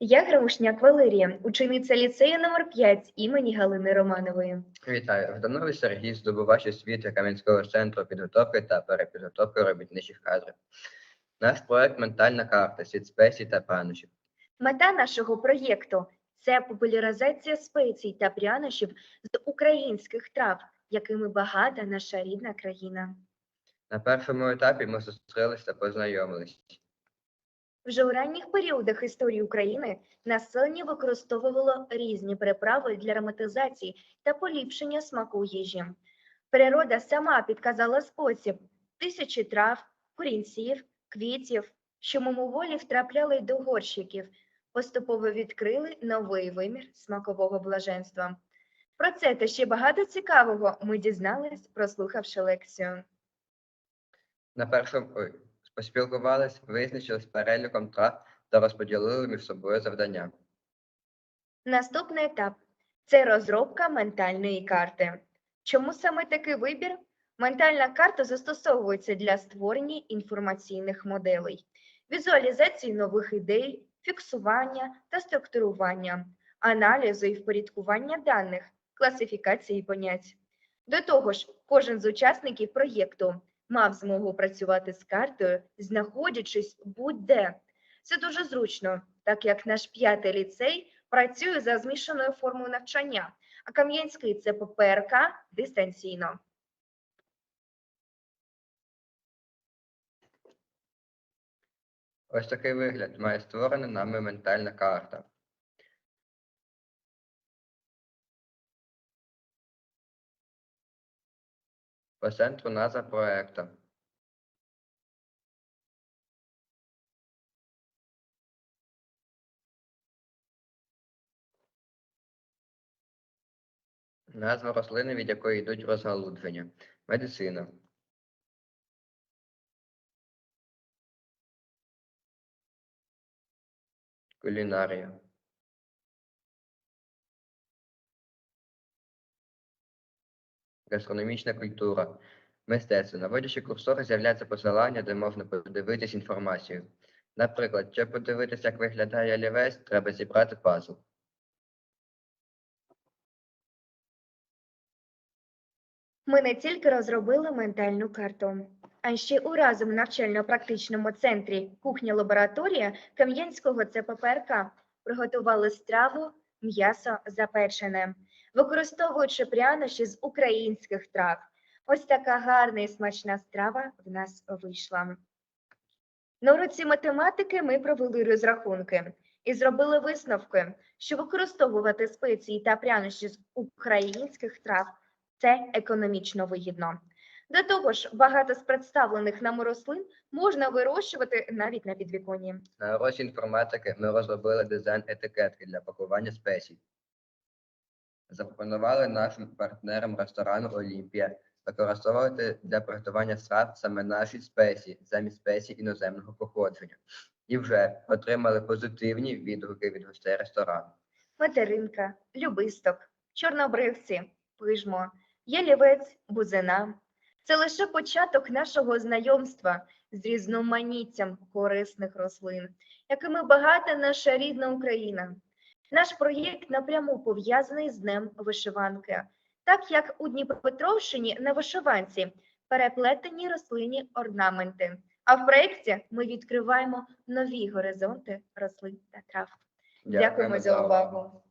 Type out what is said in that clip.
Я Грамушняк Валерія, учениця ліцею номер 5 імені Галини Романової. Вітаю, Ждановий Сергій, здобувач освіти Кам'янського центру підготовки та перепідготовки робітничих кадрів. Наш проект Ментальна карта світ спецій та прянощів. Мета нашого проєкту це популяризація спецій та прянощів з українських трав, якими багата наша рідна країна. На першому етапі ми зустрілися та познайомились. Вже у ранніх періодах історії України населення використовувало різні приправи для ароматизації та поліпшення смаку їжі. Природа сама підказала спосіб тисячі трав, корінців, квітів, що мимоволі втрапляли до горщиків, поступово відкрили новий вимір смакового блаженства. Про це та ще багато цікавого ми дізнались, прослухавши лекцію. На першому поспілкувались, визначились переліком трав та розподілили між собою завдання. Наступний етап це розробка ментальної карти. Чому саме такий вибір? Ментальна карта застосовується для створення інформаційних моделей, візуалізації нових ідей, фіксування та структурування, аналізу і впорядкування даних, класифікації понять. До того ж, кожен з учасників проєкту мав змогу працювати з картою, знаходячись будь-де. Це дуже зручно, так як наш п'ятий ліцей працює за змішаною формою навчання, а Кам'янський це ППРК дистанційно. Ось такий вигляд має створена нами ментальна карта. По центру назва проекту. Назва рослини, від якої йдуть розгалудження. Медицина. Кулінарія. Гастрономічна культура. Мистецтво. Наводячи курсор, з'являється посилання, де можна подивитись інформацію. Наприклад, щоб подивитися, як виглядає олівець, треба зібрати пазл. Ми не тільки розробили ментальну карту, а ще у разом навчально-практичному центрі кухня-лабораторія Кам'янського ЦППРК приготували страву м'ясо запечене, використовуючи прянощі з українських трав. Ось така гарна і смачна страва в нас вийшла. На уроці математики ми провели розрахунки і зробили висновки, що використовувати спеції та прянощі з українських трав це економічно вигідно. До того ж, багато з представлених нами рослин можна вирощувати навіть на підвіконні. На уроці інформатики ми розробили дизайн етикетки для пакування спецій. Запропонували нашим партнерам ресторану Олімпія використовувати для приготування страв саме наші спеції замість спецій іноземного походження. І вже отримали позитивні відгуки від гостей ресторану. Материнка, любисток, чорнобривці, пижмо, ялівець, бузина. Це лише початок нашого знайомства з різноманіттям корисних рослин, якими багата наша рідна Україна. Наш проєкт напряму пов'язаний з Днем вишиванки, так як у Дніпропетровщині на вишиванці переплетені рослинні орнаменти. А в проєкті ми відкриваємо нові горизонти рослин та трав. Дякуємо за увагу.